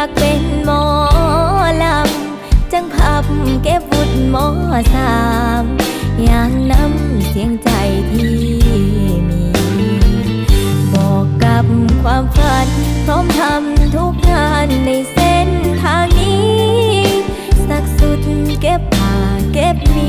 ากเป็นหมอลำ จังพับเก็บวุฒิหมอสามอย่างน้ำเสียงใจที่มี บอกกับความฝัน พร้อมทำทุกงานในเส้นทางนี้ สักสุดเก็บผ่าเก็บมี